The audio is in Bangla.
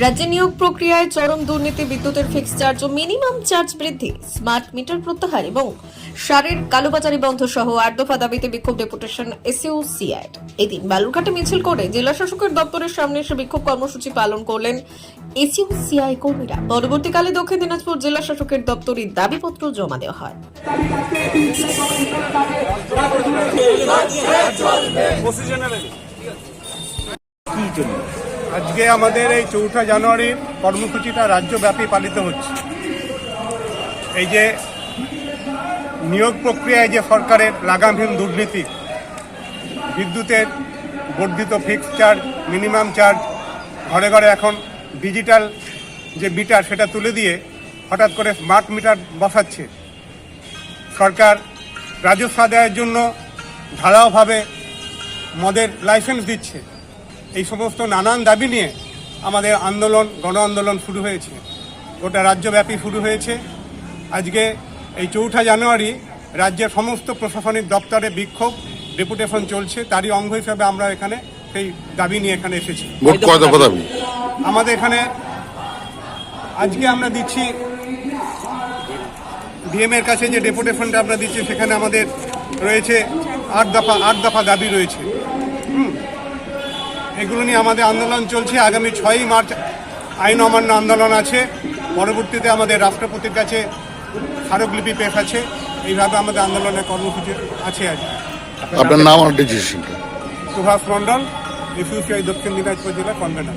রাজ্যে নিয়োগ প্রক্রিয়ায় চরম দুর্নীতি, বিদ্যুতের ফিক্স চার্জ ও মিনিমাম চার্জ বৃদ্ধি স্মার্ট মিটার প্রত্যাহার এবং সারের কালোবাজারি বন্ধ সহ আট দফা দাবিতে বিক্ষোভ ডেপুটেশন এসইউ সিআইড এদিন বালুরঘাটে মিছিল করে জেলা শাসকের দপ্তরের সামনে এসে বিক্ষোভ কর্মসূচি পালন করলেন এসইউ সিআই কর্মীরা। পরবর্তীকালে দক্ষিণ দিনাজপুর জেলা শাসকের দপ্তরে দাবিপত্র জমা দেওয়া হয়। কি জন্য? আজকে আমাদের এই চৌঠা জানুয়ারির কর্মসূচিটা রাজ্যব্যাপী পালিত হচ্ছে। এই যে নিয়োগ প্রক্রিয়ায় যে সরকারের লাগামহীন দুর্নীতি, বিদ্যুতের বর্ধিত ফিক্স চার্জ মিনিমাম চার্জ ঘরে ঘরে এখন ডিজিটাল যে মিটার সেটা তুলে দিয়ে হঠাৎ করে স্মার্ট মিটার বসাচ্ছে। সরকার রাজস্ব আদায়ের জন্য ধারাওভাবে মদের লাইসেন্স দিচ্ছে। এই সমস্ত নানান দাবি নিয়ে আমাদের আন্দোলন গণ আন্দোলন শুরু হয়েছে। গোটা রাজ্যব্যাপী শুরু হয়েছে। আজকে এই চৌঠা জানুয়ারি রাজ্যের সমস্ত প্রশাসনিক দপ্তরে বিক্ষোভ ডেপুটেশন চলছে। তারই অঙ্গ হিসাবে আমরা এখানে সেই দাবি নিয়ে এখানে এসেছি। আমাদের এখানে আজকে আমরা দিচ্ছি ডিএম এর কাছে যে ডেপুটেশনটা আমরা দিচ্ছি সেখানে আমাদের রয়েছে আট দফা আট দফা দাবি রয়েছে। হুম। এগুলো নিয়ে আমাদের আন্দোলন চলছে। আগামী ছয়ই মার্চ আইন অমান্য আন্দোলন আছে। পরবর্তীতে আমাদের রাষ্ট্রপতির কাছে স্মারকলিপি পেশ আছে। এইভাবে আমাদের আন্দোলনের কর্মসূচি আছে আজ আপনার নাম আর সুভাষ মণ্ডল ইফিউসিআই দক্ষিণ দিনাজপুর জেলা কনভেনার।